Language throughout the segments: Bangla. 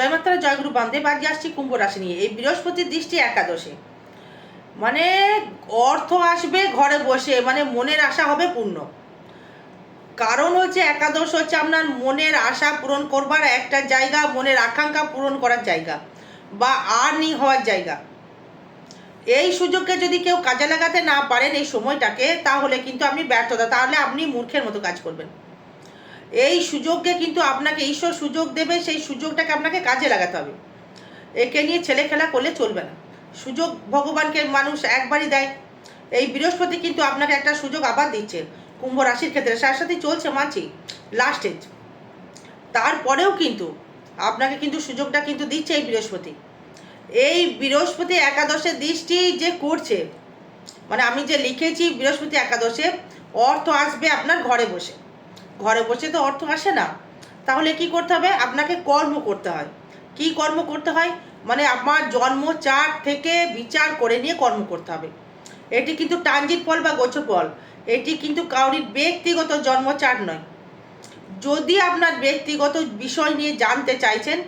জয়মাত্রা জয়গুরু বান্ধব আজকে আসছি কুম্ভ রাশি নিয়ে। এই বৃহস্পতির দৃষ্টি একাদশে। মানে অর্থ আসবে ঘরে বসে মানে মনের আশা হবে পূর্ণ। কারণ হচ্ছে একাদশ হচ্ছে আপনার মনের আশা পূরণ করবার একটা জায়গা, মনের আকাঙ্ক্ষা পূরণ করার জায়গা বা আর্নিং হওয়ার জায়গা। এই সুযোগকে যদি কেউ কাজে লাগাতে না পারেন এই সময়টাকে, তাহলে কিন্তু আপনি ব্যর্থতা, তাহলে আপনি মূর্খের মতো কাজ করবেন। এই সুযোগকে কিন্তু আপনাকে, ঈশ্বর সুযোগ দেবে, সেই সুযোগটাকে আপনাকে কাজে লাগাতে হবে। একে নিয়ে ছেলে খেলা করলে চলবে না। সুযোগ ভগবানকে মানুষ একবারই দেয়। এই বৃহস্পতি কিন্তু আপনাকে একটা সুযোগ আবার দিচ্ছে, কুম্ভ রাশির ক্ষেত্রে। সাথে চলছে মানছি লাস্ট এজ তারপরেও কিন্তু আপনাকে কিন্তু সুযোগটা কিন্তু দিচ্ছে এই বৃহস্পতি। এই বৃহস্পতি একাদশের দৃষ্টি যে করছে মানে আমি যে লিখেছি বৃহস্পতি একাদশে, অর্থ আসবে আপনার ঘরে বসে। ঘরে বসে তো অর্থ আসে না। তাহলে কি করতে হবে? আপনাকে কর্ম করতে হয়। কি কর্ম করতে হয়? মানে আমার জন্ম চার্ট থেকে বিচার করে নিয়ে কর্ম করতে হবে। এটি কিন্তু ট্রানজিট ফল বা গোচর ফল। এটি কিন্তু কাউরির ব্যক্তিগত জন্ম চার্ট নয়। যদি আপনার ব্যক্তিগত বিষয় নিয়ে জানতে চাইছেন,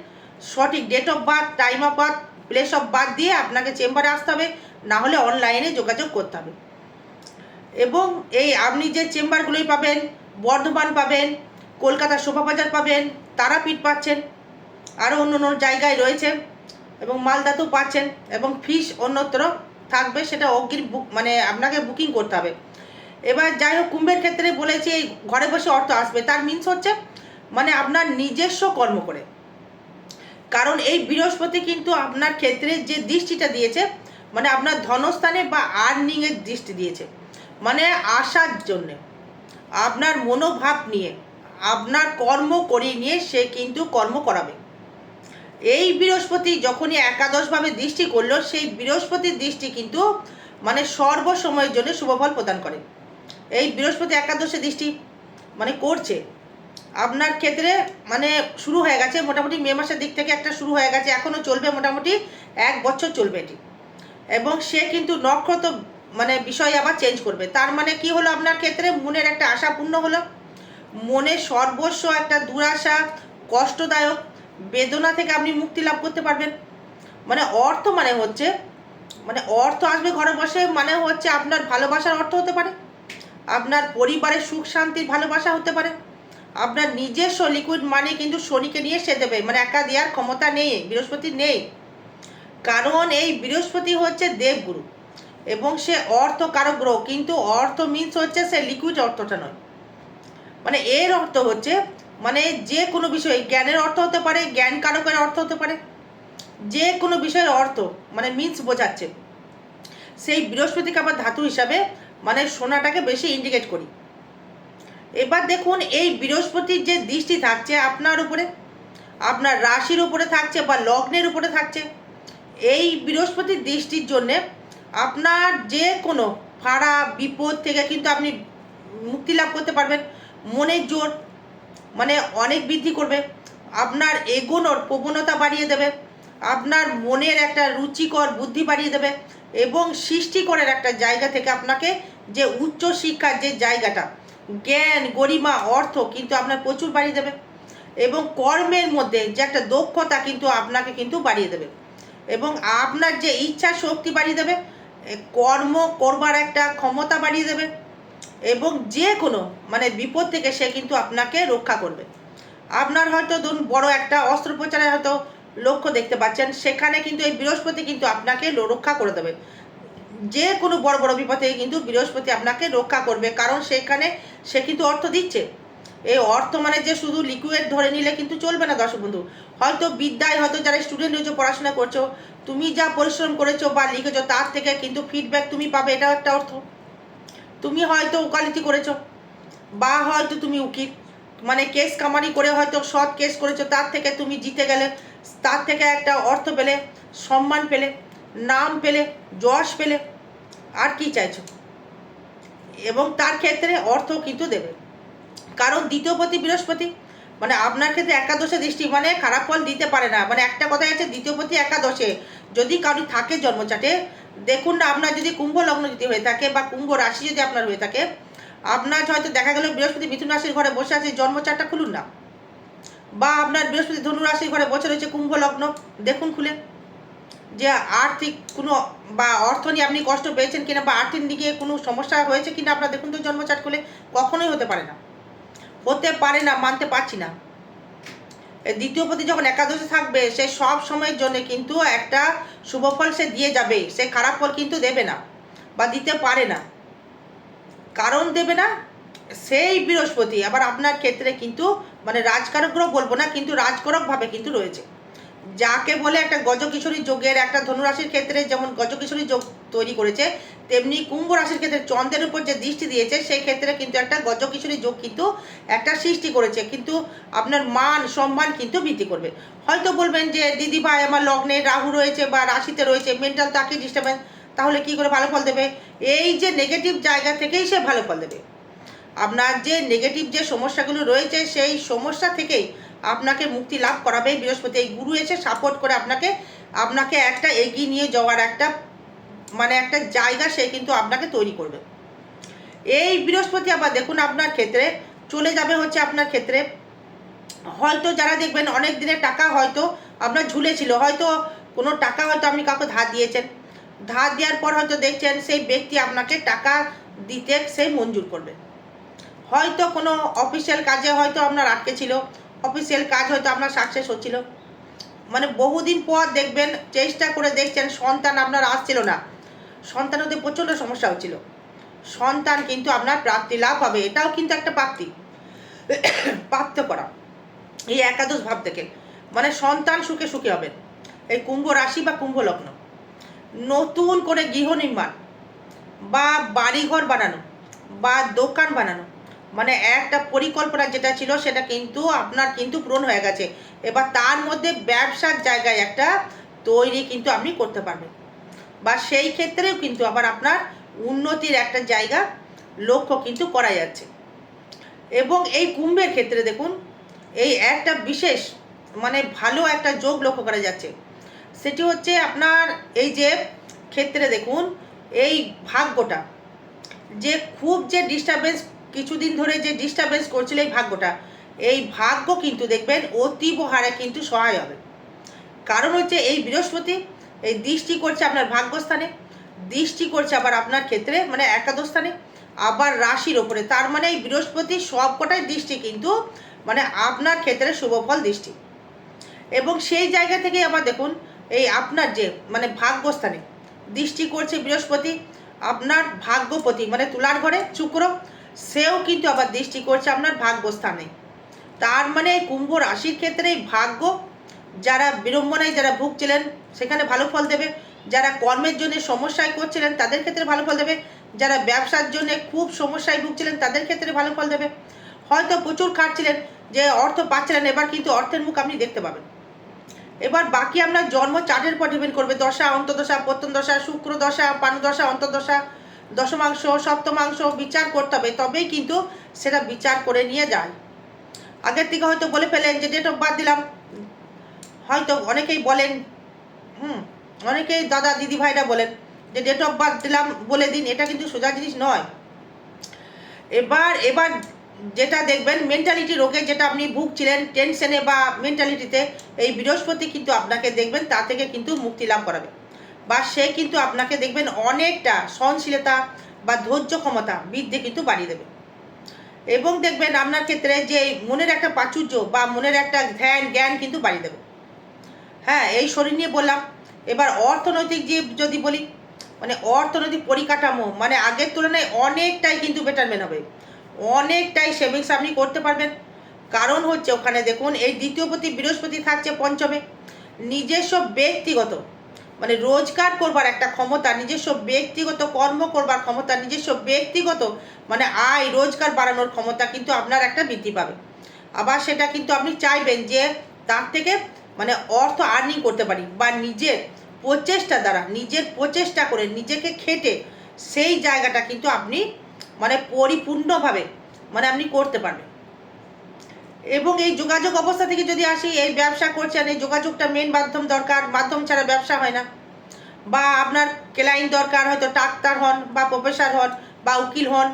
সঠিক date of birth time of birth place of birth দিয়ে আপনাকে চেম্বারে আসতে হবে। না হলে অনলাইনে যোগাযোগ করতে হবে। এবং এই আপনি যে চেম্বারগুলোই পাবেন বর্ধমান পাবেন কলকাতা শোভাবাজার পাবেন, তারাপীঠ পাচ্ছেন আরও অন্য অন্য জায়গায় রয়েছে এবং মালদাতেও পাচ্ছেন এবং ফিস অন্যত্র থাকবে, সেটা অগ্রিম বুক মানে আপনাকে বুকিং করতে হবে। এবার যাই হোক, কুম্ভের ক্ষেত্রে বলেছি, এই ঘরে বসে অর্থ আসবে, তার মিন্স হচ্ছে মানে আপনার নিজস্ব কর্ম করে। কারণ এই বৃহস্পতি কিন্তু আপনার ক্ষেত্রে যে দৃষ্টিটা দিয়েছে মানে আপনার ধনস্থানে বা আর্নিংয়ের দৃষ্টি দিয়েছে মানে আসার জন্যে। আপনার মনোভাব নিয়ে, আপনার কর্ম করিয়ে নিয়ে সে কিন্তু কর্ম করাবে। এই বৃহস্পতি যখনই একাদশভাবে দৃষ্টি করল, সেই বৃহস্পতির দৃষ্টি কিন্তু মানে সর্বসময়ের জন্য শুভফল প্রদান করে। এই বৃহস্পতি একাদশে দৃষ্টি মানে করছে। আপনার ক্ষেত্রে মানে শুরু হয়ে গেছে, মোটামুটি মে মাসের দিক থেকে একটা শুরু হয়ে গেছে এখনও চলবে মোটামুটি এক বছর চলবে এটি। এবং সে কিন্তু নক্ষত্র মানে বিষয় আবার চেঞ্জ করবে। তার মানে কি হলো? আপনার ক্ষেত্রে মনের একটা আশা পূর্ণ হলো। মনে সর্বস্ব একটা দুরাশা, কষ্টদায়ক, বেদনা থেকে আপনি মুক্তি লাভ করতে পারবেন। মানে অর্থ মানে হচ্ছে মানে অর্থ আসবে ঘরে বসে মানে হচ্ছে আপনার ভালোবাসার অর্থ হতে পারে। আপনার পরিবারের সুখ, শান্তির ভালোবাসা হতে পারে। আপনার নিজস্ব লিকুইড মানি কিন্তু শনিকে নিয়ে সে দেবে। মানে একা দেওয়ার ক্ষমতা নেই, বৃহস্পতি নেই। কারণ এই বৃহস্পতি হচ্ছে দেবগুরু। এবং সে অর্থ কারক গ্রহ, কিন্তু অর্থ মিন্স হচ্ছে সে লিকুইড অর্থটা নয়। মানে এর অর্থ হচ্ছে মানে যে কোনো বিষয়ে জ্ঞানের অর্থ হতে পারে, জ্ঞান কারকের অর্থ হতে পারে, যে কোনো বিষয়ের অর্থ মানে মিন্স বোঝাচ্ছে। সেই বৃহস্পতিকে আবার ধাতু হিসাবে মানে সোনাটাকে বেশি ইন্ডিকেট করি। এবার দেখুন, এই বৃহস্পতির যে দৃষ্টি থাকছে আপনার উপরে, আপনার রাশির উপরে থাকছে বা লগ্নের উপরে থাকছে, এই বৃহস্পতির দৃষ্টির জন্যে আপনার যে কোনো ফাড়া বিপদ থেকে কিন্তু আপনি মুক্তি লাভ করতে পারবেন। মনের জোর মানে অনেক বৃদ্ধি করবে। আপনার এগোনোর প্রবণতা বাড়িয়ে দেবে। আপনার মনের একটা রুচিকর বুদ্ধি বাড়িয়ে দেবে এবং সৃষ্টিকরের একটা জায়গা থেকে আপনাকে যে উচ্চ শিক্ষার যে জায়গাটা, জ্ঞান, গরিমা, অর্থ কিন্তু আপনার প্রচুর বাড়িয়ে দেবে এবং কর্মের মধ্যে যে একটা দক্ষতা কিন্তু আপনাকে কিন্তু বাড়িয়ে দেবে এবং আপনার যে ইচ্ছা শক্তি বাড়িয়ে দেবে কর্ম করবার একটা ক্ষমতা বাড়িয়ে দেবে এবং যে কোনো মানে বিপদ থেকে সে কিন্তু আপনাকে রক্ষা করবে। আপনার হয়তো ধরুন বড় একটা অস্ত্রোপচারে হয়তো লক্ষ্য দেখতে পাচ্ছেন, সেখানে কিন্তু এই বৃহস্পতি কিন্তু আপনাকে রক্ষা করে দেবে। যে কোনো বড় বড় বিপদ থেকে কিন্তু বৃহস্পতি আপনাকে রক্ষা করবে, কারণ সেখানে সে কিন্তু অর্থ দিচ্ছে। এই অর্থ মানে যে শুধু লিকুইড ধরে নিলে কিন্তু চলবে না দর্শক বন্ধু হয়তো বিদ্যায় হয়তো যারা স্টুডেন্ট রয়েছে, পড়াশোনা করছ, তুমি যা পরিশ্রম করেছ বা লিখেছো তার থেকে কিন্তু ফিডব্যাক তুমি পাবে এটাও একটা অর্থ। তুমি হয়তো ওকালতি করেছ, বা হয়তো তুমি উকিল। মানে কেস কামারি করে হয়তো সৎ কেস করেছ, তার থেকে তুমি জিতে গেলে, তার থেকে একটা অর্থ পেলে, সম্মান পেলে, নাম পেলে, যশ পেলে, আর কি চাইছো? এবং তার ক্ষেত্রে অর্থ কিন্তু দেবে। কারণ দ্বিতীয়পতি বৃহস্পতি মানে আপনার ক্ষেত্রে একাদশে দৃষ্টি মানে খারাপ ফল দিতে পারে না। মানে একটা কথাই আছে, দ্বিতীয় প্রতি একাদশে। যদি কারও থাকে জন্মচাটে, দেখুন না, আপনার যদি কুম্ভ লগ্ন যদি হয়ে থাকে বা কুম্ভ রাশি যদি আপনার হয়ে থাকে, আপনার হয়তো দেখা গেল বৃহস্পতি মিথুন রাশির ঘরে বসে আছে জন্মচারটা খুলুন না। বা আপনার বৃহস্পতি ধনুরাশি ঘরে বসে রয়েছে কুম্ভ লগ্ন, দেখুন খুলে। যে আর্থিক কোনো বা অর্থ নিয়ে আপনি কষ্ট পেয়েছেন কিনা বা আর্থিক দিকে কোনো সমস্যা হয়েছে কিনা, আপনার দেখুন তো জন্মচাট খুলে, কখনোই হতে পারে না। হতে পারে না, মানতে পারছি না। দ্বিতীয় পতি যখন একাদশে থাকবে, সে সব সময়ের জন্য কিন্তু একটা শুভ ফল সে দিয়ে যাবে। সে খারাপ ফল কিন্তু দেবে না বা দিতে পারে না। কারণ দেবে না? সেই বৃহস্পতি। আবার আপনার ক্ষেত্রে কিন্তু মানে রাজকারক গ্রহ বলব না, কিন্তু রাজকারকভাবে কিন্তু রয়েছে। যাকে বলে একটা গজকিশোরী যোগের, একটা ধনুরাশির ক্ষেত্রে যেমন গজকিশোরী যোগ তৈরি করেছে, তেমনি কুম্ভ রাশির ক্ষেত্রে চন্দ্রের উপর যে দৃষ্টি দিয়েছে, সেই ক্ষেত্রে কিন্তু একটা গজকিশোরী যোগ কিন্তু একটা সৃষ্টি করেছে। কিন্তু আপনার মান, সম্মান কিন্তু বৃদ্ধি করবে। হয়তো বলবেন যে, দিদি ভাই, আমার লগ্নে রাহু রয়েছে বা রাশিতে রয়েছে মেন্টাল তাকে ডিস্টার্বেন্স তাহলে কি করে ভালো ফল দেবে? এই যে নেগেটিভ জায়গা থেকেই সে ভালো ফল দেবে। আপনার যে নেগেটিভ যে সমস্যাগুলো রয়েছে, সেই সমস্যা থেকেই আপনাকে মুক্তি লাভ করাবে। বৃহস্পতি এই গুরু এসে সাপোর্ট করে আপনাকে আপনাকে একটা এগিয়ে নিয়ে যাওয়ার একটা মানে একটা জায়গা সে কিন্তু আপনাকে তৈরি করবে। এই বৃহস্পতি আবার দেখুন আপনার ক্ষেত্রে, চলে যাবে হচ্ছে আপনার ক্ষেত্রে। হয়তো যারা দেখবেন অনেক দিনের টাকা হয়তো আপনার ঝুলেছিল, হয়তো কোনো টাকা হয়তো আপনি কাউকে ধার দিয়েছেন। ধার দেওয়ার পর হয়তো দেখছেন সেই ব্যক্তি আপনাকে টাকা দিতে সেই মঞ্জুর করবে। হয়তো কোনো অফিসিয়াল কাজে হয়তো আপনার আটকে ছিল, অফিসিয়াল কাজ হয়তো আপনার সাকসেস হচ্ছিল। মানে বহুদিন পর দেখবেন, চেষ্টা করে দেখছেন, সন্তান আপনার আসছিল না। সন্তান হতে প্রচণ্ড সমস্যা হচ্ছিল। সন্তান কিন্তু আপনার প্রাপ্তি লাভ হবে, এটাও কিন্তু একটা প্রাপ্তি। প্রাপ্ত করা। এই একাদশ ভাব থেকে মানে সন্তান সুখে সুখে হবেন এই কুম্ভ রাশি বা কুম্ভ লগ্ন। নতুন করে গৃহ নির্মাণ বা বাড়িঘর বানানো বা দোকান বানানো। মানে একটা পরিকল্পনা যেটা ছিল, সেটা কিন্তু আপনার কিন্তু পূরণ হয়ে গেছে। এবার তার মধ্যে ব্যবসার জায়গায় একটা তৈরি কিন্তু আপনি করতে পারবেন। বা সেই ক্ষেত্রেও কিন্তু আবার আপনার উন্নতির একটা জায়গা লক্ষ্য কিন্তু করা যাচ্ছে। এবং এই কুম্ভের ক্ষেত্রে দেখুন, এই একটা বিশেষ মানে ভালো একটা যোগ লক্ষ্য করা যাচ্ছে। সেটি হচ্ছে আপনার এই যে ক্ষেত্রে দেখুন, এই ভাগ্যটা, যে খুব যে ডিস্টারবেন্স কিছুদিন ধরে যে ডিস্টারবেন্স করছিল এই ভাগ্যটা, এই ভাগ্য কিন্তু দেখবেন অতীব হারে কিন্তু সহায় হবে। কারণ হচ্ছে এই বৃহস্পতি এই দৃষ্টি করছে আপনার ভাগ্যস্থানে, দৃষ্টি করছে আবার আপনার ক্ষেত্রে মানে একাদশ স্থানে আবার রাশির ওপরে। তার মানে এই বৃহস্পতি সবকটাই দৃষ্টি, কিন্তু মানে আপনার ক্ষেত্রে শুভফল দৃষ্টি। এবং সেই জায়গা থেকে আবার দেখুন, এই আপনার যে মানে ভাগ্যস্থানে দৃষ্টি করছে বৃহস্পতি, আপনার ভাগ্যপতি মানে তুলার ঘরে শুক্র, সেও কিন্তু আবার দৃষ্টি করছে আপনার ভাগ্যস্থানে। তার মানে কুম্ভ রাশির ক্ষেত্রে ভাগ্য যারা বিড়ম্বনায় যারা ভুগছিলেন, সেখানে ভালো ফল দেবে। যারা কর্মের জন্য সমস্যায় করছিলেন তাদের ক্ষেত্রে ভালো ফল দেবে। যারা ব্যবসার জন্য খুব সমস্যায় ভুগছিলেন, তাদের ক্ষেত্রে ভালো ফল দেবে। হয়তো প্রচুর খাটছিলেন, যে অর্থ পাচ্ছিলেন, এবার কিন্তু অর্থের মুখ আপনি দেখতে পাবেন। এবার বাকি আপনার জন্ম চার্টের পর ডিপেন্ড করবে। দশা অন্তদশা প্রত্যন দশা, শুক্র দশা পানুদশা অন্তর্দশা, দশমাংশ, সপ্তমাংশ বিচার করতে হবে। তবেই কিন্তু সেটা বিচার করে নিয়ে যায়। আগের থেকে হয়তো বলে ফেলেন যে ডেট অফ বার্থ দিলাম। হয়তো অনেকেই বলেন, হুম, অনেকেই দাদা দিদি ভাইরা বলেন যে ডেট অফ বার্থ দিলাম বলে দিন, এটা কিন্তু সোজা জিনিস নয়। এবার এবার যেটা দেখবেন মেন্টালিটি রোগে যেটা আপনি ভুগছিলেন টেনশনে বা মেন্টালিটিতে এই বৃহস্পতি কিন্তু আপনাকে দেখবেন, তা থেকে কিন্তু মুক্তি লাভ করাবে। বা সে কিন্তু আপনাকে দেখবেন অনেকটা সহনশীলতা বা ধৈর্য ক্ষমতা বৃদ্ধি কিন্তু বাড়িয়ে দেবে। এবং দেখবেন আপনার ক্ষেত্রে যে মনের একটা প্রাচুর্য বা মনের একটা ধ্যান, জ্ঞান কিন্তু বাড়িয়ে দেবে। হ্যাঁ এই শরীর নিয়ে বললাম। এবার অর্থনৈতিক যে যদি বলি মানে অর্থনৈতিক পরিকাঠামো মানে আগের তুলনায় অনেকটাই কিন্তু বেটারমেন্ট হবে। অনেকটাই সেভিংস আপনি করতে পারবেন। কারণ হচ্ছে ওখানে দেখুন, এই দ্বিতীয়পতি বৃহস্পতি থাকছে পঞ্চমে। নিজস্ব ব্যক্তিগত মানে রোজগার করবার একটা ক্ষমতা, নিজস্ব ব্যক্তিগত কর্ম করবার ক্ষমতা, নিজস্ব ব্যক্তিগত মানে আয়, রোজগার বাড়ানোর ক্ষমতা কিন্তু আপনার একটা বৃদ্ধি পাবে। আবার সেটা কিন্তু আপনি চাইবেন যে তার থেকে মানে অর্থ আর্নিং করতে পারি বা নিজের প্রচেষ্টা দ্বারা, নিজের প্রচেষ্টা করে নিজেকে খেটে সেই জায়গাটা কিন্তু আপনি মানে পরিপূর্ণভাবে মানে আপনি করতে পারবেন। এবং এই যোগাযোগ অবস্থা থেকে যদি আসি, এই ব্যবসা করছেন, এই যোগাযোগটা মেন মাধ্যম দরকার, মাধ্যম ছাড়া ব্যবসা হয় না। বা আপনার ক্লায়েন্ট দরকার, হয়তো ডাক্তার হন বা প্রফেসর হন বা উকিল হন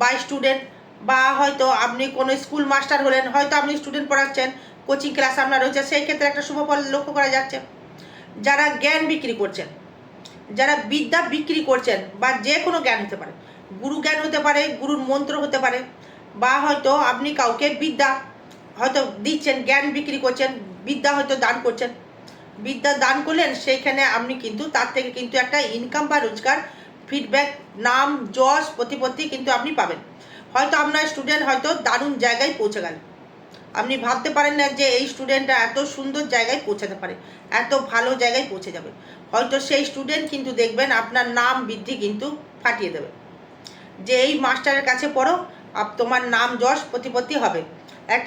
বা স্টুডেন্ট বা হয়তো আপনি কোনো স্কুল মাস্টার হলেন, হয়তো আপনি স্টুডেন্ট পড়াচ্ছেন কোচিং ক্লাস আপনার রয়েছে, সেই ক্ষেত্রে একটা শুভ ফল লক্ষ্য করা যাচ্ছে। যারা জ্ঞান বিক্রি করছেন, যারা বিদ্যা বিক্রি করছেন বা যে কোনো জ্ঞান হতে পারে, গুরু জ্ঞান হতে পারে, গুরুর মন্ত্র হতে পারে, বা হয়তো আপনি কাউকে বিদ্যা হয়তো দিচ্ছেন, জ্ঞান বিক্রি করছেন, বিদ্যা হয়তো দান করছেন। বিদ্যা দান করলেন, সেইখানে আপনি কিন্তু তার থেকে কিন্তু একটা ইনকাম বা রোজগার ফিডব্যাক নাম, যশ, প্রতিপত্তি কিন্তু আপনি পাবেন। হয়তো আপনার স্টুডেন্ট হয়তো দারুণ জায়গায় পৌঁছে গেল। আপনি ভাবতে পারেন না যে এই স্টুডেন্টরা এত সুন্দর জায়গায় পৌঁছাতে পারে, এত ভালো জায়গায় পৌঁছে যাবে। হয়তো সেই স্টুডেন্ট কিন্তু দেখবেন আপনার নাম বৃদ্ধি কিন্তু ফাটিয়ে দেবে। যে এই মাস্টারের কাছে পড়ো, আপ, তোমার নাম যশ প্রতিপত্তি হবে।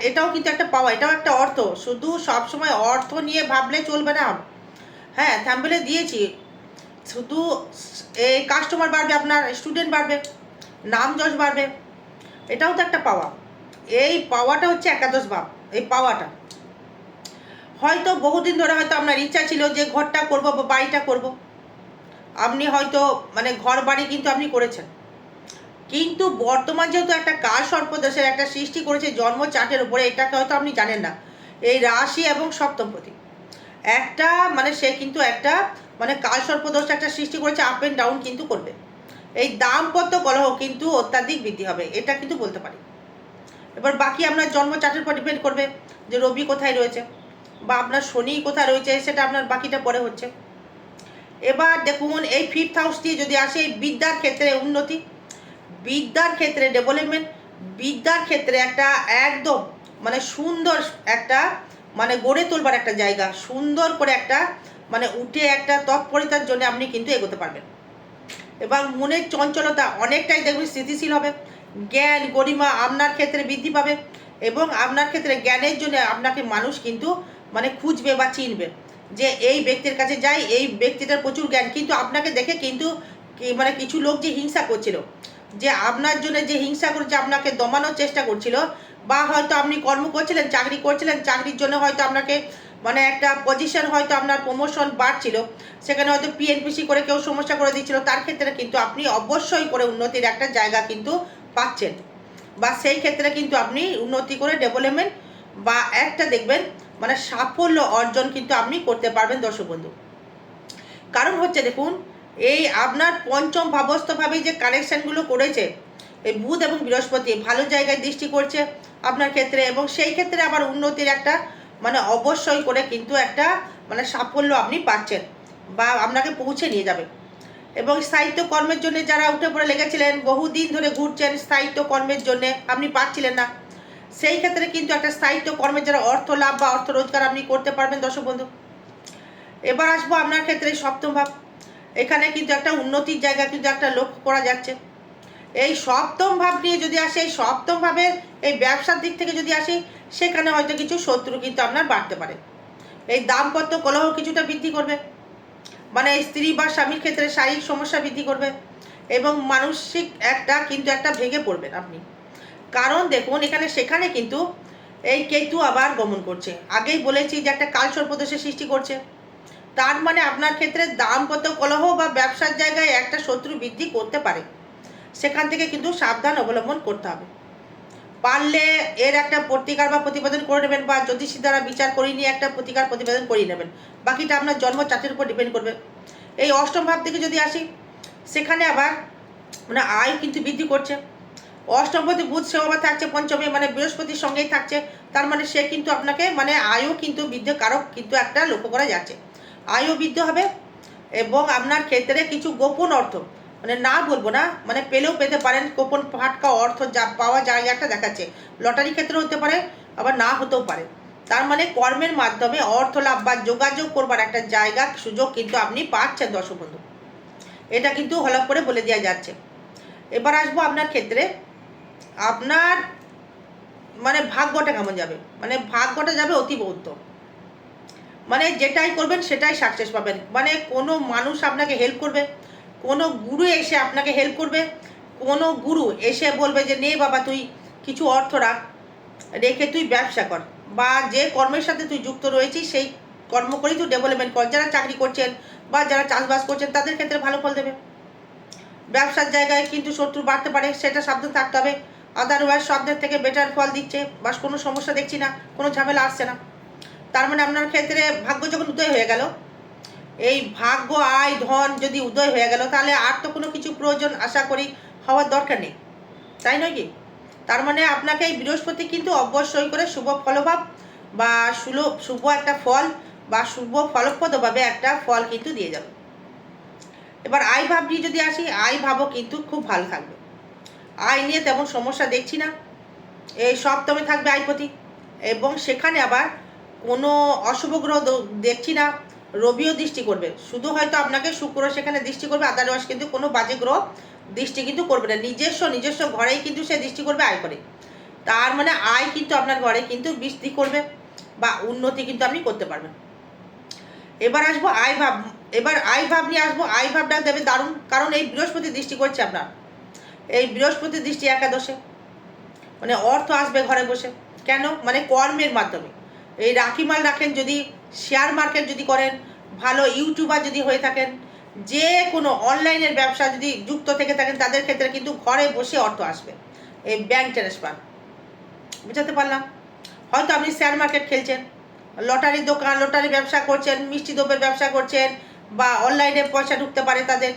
এটাও কিন্তু একটা পাওয়া, এটাও একটা অর্থ। শুধু সবসময় অর্থ নিয়ে ভাবলে চলবে না। হ্যাঁ থ্যাম্বেলে দিয়েছি। শুধু এই কাস্টমার বাড়বে, আপনার স্টুডেন্ট বাড়বে, নাম যশ বাড়বে। এটাও তো একটা পাওয়া। এই পাওয়াটা হচ্ছে একাদশ ভাব, এই পাওয়াটা। হয়তো বহুদিন ধরে হয়তো আপনার ইচ্ছা ছিল যে ঘরটা করব বা বাড়িটা করব। আপনি হয়তো মানে ঘর বাড়ি কিন্তু আপনি করেছেন। কিন্তু বর্তমান যেহেতু একটা কাল সর্পদোষের একটা সৃষ্টি করেছে, জন্ম চার্টের উপরে, এটাকে হয়তো আপনি জানেন না। এই রাশি এবং সপ্তমপতি। একটা মানে সে কিন্তু একটা মানে কাল সর্পদোষ একটা সৃষ্টি করেছে আপ অ্যান্ড ডাউন কিন্তু করবে। এই দাম্পত্য কলহ কিন্তু অত্যাধিক বৃদ্ধি হবে, এটা কিন্তু বলতে পারি। এবার বাকি আপনার জন্ম চার্টের উপর ডিপেন্ড করবে যে রবি কোথায় রয়েছে বা আপনার শনি কোথায় রয়েছে সেটা আপনার বাকিটা পরে হচ্ছে। এবার দেখুন এই ফিফথ হাউস দিয়ে যদি আসে এই বিদ্যার ক্ষেত্রে উন্নতি। বিদ্যার ক্ষেত্রে ডেভেলপমেন্ট বিদ্যার ক্ষেত্রে একটা একদম মানে সুন্দর একটা মানে গড়ে তোলবার একটা জায়গা, সুন্দর করে একটা মানে উঠে একটা তৎপরতার জন্য আপনি কিন্তু এগোতে পারবেন। এবং মনের চঞ্চলতা অনেকটাই দেখবেন স্থিতিশীল হবে। জ্ঞান, গরিমা আপনার ক্ষেত্রে বৃদ্ধি পাবে এবং আপনার ক্ষেত্রে জ্ঞানের জন্য আপনাকে মানুষ কিন্তু মানে খুঁজবে বা চিনবে যে এই ব্যক্তির কাছে যাই, এই ব্যক্তিটার প্রচুর জ্ঞান। কিন্তু আপনাকে দেখে কিন্তু মানে কিছু লোক যে হিংসা করছিল, যে আপনার জন্য যে হিংসা করে যে আপনাকে দমানোর চেষ্টা করছিল বা হয়তো আপনি কর্ম করছিলেন, চাকরি করছিলেন, চাকরির জন্য হয়তো আপনাকে মানে একটা পজিশন হয়তো আপনার প্রমোশন বাড়ছিল, সেখানে হয়তো পিএনপিসি করে কেউ সমস্যা করে দিচ্ছিল, তার ক্ষেত্রে কিন্তু আপনি অবশ্যই করে উন্নতির একটা জায়গা কিন্তু পাচ্ছেন। বা সেই ক্ষেত্রে কিন্তু আপনি উন্নতি করে ডেভেলপমেন্ট বা একটা দেখবেন মানে সাফল্য অর্জন কিন্তু আপনি করতে পারবেন দর্শক বন্ধু। কারণ হচ্ছে দেখুন, এই আপনার পঞ্চম ভাবস্থভাবে যে কানেকশানগুলো করেছে, এই বুধ এবং বৃহস্পতি ভালো জায়গায় দৃষ্টি করছে আপনার ক্ষেত্রে এবং সেই ক্ষেত্রে আবার উন্নতির একটা মানে অবশ্যই করে কিন্তু একটা মানে সাফল্য আপনি পাচ্ছেন বা আপনাকে পৌঁছে নিয়ে যাবে। এবং স্থায়িত্ব কর্মের জন্য যারা উঠে পড়ে লেগেছিলেন, বহুদিন ধরে ঘুরছেন স্থায়িত্ব কর্মের জন্য, আপনি পাচ্ছিলেন না। সেই ক্ষেত্রে কিন্তু একটা স্থায়িত্ব কর্মের যারা অর্থ লাভ বা অর্থ রোজগার আপনি করতে পারবেন, দর্শক বন্ধু। এবার আসব আপনার ক্ষেত্রে সপ্তম ভাব। এখানে কিন্তু একটা উন্নতির জায়গা কিন্তু একটা লক্ষ্য করা যাচ্ছে। এই সপ্তম ভাব নিয়ে যদি আসে, এই সপ্তম ভাবের এই ব্যবসার দিক থেকে যদি আসি, সেখানে হয়তো কিছু শত্রু কিন্তু আপনার বাড়তে পারে। এই দাম্পত্য কলহ কিছুটা বৃদ্ধি করবে। মানে স্ত্রী বা স্বামীর ক্ষেত্রে শারীরিক সমস্যা বৃদ্ধি করবে এবং মানসিক একটা কিন্তু একটা ভেঙে পড়বেন আপনি। কারণ দেখুন, এখানে সেখানে কিন্তু এই কেতু আবার গমন করছে। আগেই বলেছি যে একটা কালসর প্রদেশের সৃষ্টি করছে। তার মানে আপনার ক্ষেত্রে দাম্পত্য কলহ বা ব্যবসার জায়গায় একটা শত্রু বৃদ্ধি করতে পারে। সেখান থেকে কিন্তু সাবধান অবলম্বন করতে হবে। পারলে এর একটা প্রতিকার বা প্রতিবেদন করে নেবেন বা জ্যোতিষী দ্বারা বিচার করে নিয়ে একটা প্রতিকার প্রতিবেদন করিয়ে নেবেন। বাকিটা আপনার জন্ম চাটের উপর ডিপেন্ড করবে। এই অষ্টম ভাব থেকে যদি আসি, সেখানে আবার মানে আয় কিন্তু বৃদ্ধি করছে। অষ্টমপতি বুধ সেবা থাকছে পঞ্চমে মানে বৃহস্পতির সঙ্গেই থাকছে। তার মানে সে কিন্তু আপনাকে মানে আয়ও কিন্তু বৃদ্ধি, কারক কিন্তু একটা লক্ষ্য করা যাচ্ছে। আয়ও বৃদ্ধি হবে এবং আপনার ক্ষেত্রে কিছু গোপন অর্থ মানে না বলব না মানে পেলেও পেতে পারেন, কোপন ফাটকা অর্থ যা পাওয়া জায়গাটা দেখাচ্ছে। লটারি ক্ষেত্রে হতে পারে, আবার না হতেও পারে। তার মানে কর্মের মাধ্যমে অর্থ লাভ বা যোগাযোগ করবার একটা জায়গা, সুযোগ কিন্তু আপনি পাচ্ছেন, দর্শক বন্ধু। এটা কিন্তু হলক করে বলে দেওয়া যাচ্ছে। এবার আসব আপনার ক্ষেত্রে। আপনার মানে ভাগ্যটা কেমন যাবে? মানে ভাগ্যটা যাবে অতি বৌদ্ধ মানে যেটাই করবেন, সেটাই সাকসেস পাবেন। মানে কোনো মানুষ আপনাকে হেল্প করবে। কোনো গুরু এসে আপনাকে হেল্প করবে, কোনো গুরু এসে বলবে যে, নে বাবা, তুই কিছু অর্থ রাখ, রেখে তুই ব্যবসা কর। বা যে কর্মের সাথে তুই যুক্ত রয়েছিস, সেই কর্ম করেই তুই ডেভেলপমেন্ট কর। যারা চাকরি করছেন বা যারা চাষবাস করছেন, তাদের ক্ষেত্রে ভালো ফল দেবে। ব্যবসার জায়গায় কিন্তু শত্রু বাড়তে পারে, সেটা সাবধান থাকতে হবে। আদারওয়াইজ সবদের থেকে বেটার ফল দিচ্ছে, বা কোনো সমস্যা দেখছি না, কোনো ঝামেলা আসছে না। তার মানে আপনার ক্ষেত্রে ভাগ্য যখন উদয় হয়ে গেল এই ভাগ্য, আয়, ধন যদি উদয় হয়ে গেল, তাহলে আর তো কোনো কিছু প্রয়োজন আশা করি হওয়ার দরকার নেই। তাই নয় কি? তার মানে আপনাকে এই বৃহস্পতি কিন্তু অবশ্যই করে শুভ ফলভাব বা সুলভ শুভ একটা ফল বা শুভ ফলপ্রদভাবে একটা ফল কিন্তু দিয়ে যাবে। এবার আয় ভাব নিয়ে যদি আসি, আয় ভাবও কিন্তু খুব ভালো থাকবে। আয় নিয়ে তেমন সমস্যা দেখছি না। এই সপ্তমে থাকবে আয়পতি। এবং সেখানে আবার কোনো অশুভ গ্রহ দেখছি না। রবিও দৃষ্টি করবে। শুধু হয়তো আপনাকে শুক্র সেখানে দৃষ্টি করবে আদারওয়াইজ কিন্তু কোনো বাজে গ্রহ দৃষ্টি কিন্তু করবে না। নিজস্ব নিজস্ব ঘরেই কিন্তু সে দৃষ্টি করবে আয় করে। তার মানে আয় কিন্তু আপনার ঘরে কিন্তু বৃষ্টি করবে বা উন্নতি কিন্তু আপনি করতে পারবেন। এবার আসব আয় ভাব, এবার আয় ভাব নিয়ে আসব। আয় ভাবটা দেবে দারুণ, কারণ এই বৃহস্পতি দৃষ্টি করছে আপনার। এই বৃহস্পতি দৃষ্টি একাদশে। মানে অর্থ আসবে ঘরে বসে। কেন? মানে কর্মের মাধ্যমে। এই রাখিমাল রাখেন যদি শেয়ার মার্কেট যদি করেন, ভালো ইউটিউবার যদি হয়ে থাকেন, যে কোনো অনলাইনের ব্যবসা যদি যুক্ত থেকে থাকেন, তাদের ক্ষেত্রে কিন্তু ঘরে বসে অর্থ আসবে। এই ব্যাংক ট্রান্সফার। বুঝাতে পারলাম? হয়তো আপনি শেয়ার মার্কেট খেলছেন লটারির দোকান, লটারি ব্যবসা করছেন, মিষ্টি দ্রব্যের ব্যবসা করছেন, বা অনলাইনে পয়সা ঢুকতে পারে তাদের।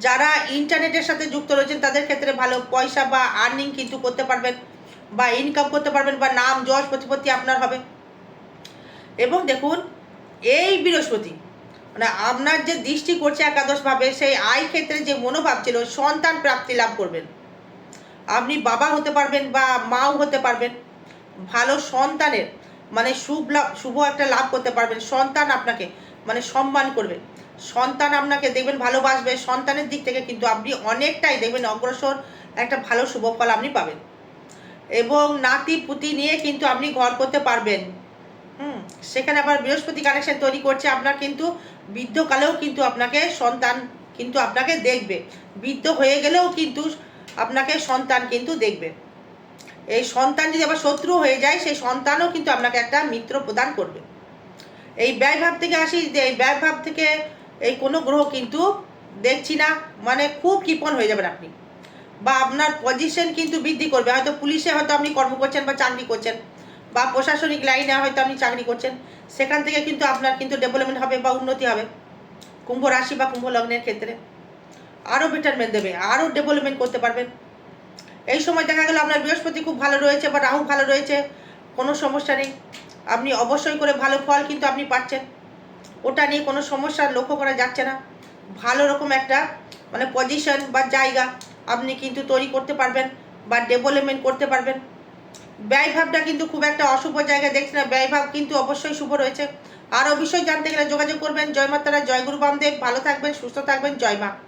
যারা ইন্টারনেটের সাথে যুক্ত রয়েছেন, তাদের ক্ষেত্রে ভালো পয়সা বা আর্নিং কিন্তু করতে পারবেন, বা ইনকাম করতে পারবেন, বা নাম, যশ, প্রতিপত্তি আপনার হবে। এবং দেখুন, এই বৃহস্পতি মানে আপনার যে দৃষ্টি করছে একাদশভাবে, সেই আয় ক্ষেত্রে যে মনোভাব ছিল, সন্তান প্রাপ্তি লাভ করবেন। আপনি বাবা হতে পারবেন বা মাও হতে পারবেন। ভালো সন্তানের মানে শুভ লাভ, শুভ একটা লাভ করতে পারবেন। সন্তান আপনাকে মানে সম্মান করবে। সন্তান আপনাকে দেখবেন ভালোবাসবে। সন্তানের দিক থেকে কিন্তু আপনি অনেকটাই দেখবেন অগ্রসর, একটা ভালো শুভ ফল আপনি পাবেন। এবং নাতি পুতি নিয়ে কিন্তু আপনি ঘর করতে পারবেন। সেখানে আবার বৃহস্পতি কানেকশন তৈরি করছে। আপনার কিন্তু বৃদ্ধকালেও কিন্তু আপনাকে সন্তান কিন্তু আপনাকে দেখবে। বৃদ্ধ হয়ে গেলেও কিন্তু আপনাকে সন্তান কিন্তু দেখবে। এই সন্তান যদি আবার শত্রু হয়ে যায়, সেই সন্তানও কিন্তু আপনাকে একটা মিত্র প্রদান করবে। এই ব্যয়ভাব থেকে আসি যে, এই ব্যয়ভাব থেকে এই কোনো গ্রহ কিন্তু দেখছি না মানে খুব কৃপণ হয়ে যাবেন আপনি। বা আপনার পজিশন কিন্তু বৃদ্ধি করবে। হয়তো পুলিশে হয়তো আপনি কর্ম করছেন বা চাকরি করছেন। বা প্রশাসনিক লাইনে হয়তো আপনি চাকরি করছেন, সেখান থেকে কিন্তু আপনার কিন্তু ডেভেলপমেন্ট হবে বা উন্নতি হবে। কুম্ভ রাশি বা কুম্ভ লগ্নের ক্ষেত্রে। আরও বেটারমেন্ট দেবে, আরও ডেভেলপমেন্ট করতে পারবেন এই সময় দেখা গেল আপনার বৃহস্পতি খুব ভালো রয়েছে বা রাহু ভালো রয়েছে, কোনো সমস্যা নেই। আপনি অবশ্যই করে ভালো ফল কিন্তু আপনি পাচ্ছেন। ওটা নিয়ে কোনো সমস্যা লক্ষ্য করা যাচ্ছে না। ভালো রকম একটা মানে পজিশন বা জায়গা আপনি কিন্তু তৈরি করতে পারবেন বা ডেভেলপমেন্ট করতে পারবেন। ব্যয়ভাবটা কিন্তু খুব একটা অশুভ জায়গায় দেখছি না। ব্যয়ভাব কিন্তু অবশ্যই শুভ রয়েছে। আরও বিষয় জানতে গেলে যোগাযোগ করবেন। জয় মাতারা, জয় গুরু বামদেব। ভালো থাকবেন, সুস্থ থাকবেন। জয় মা।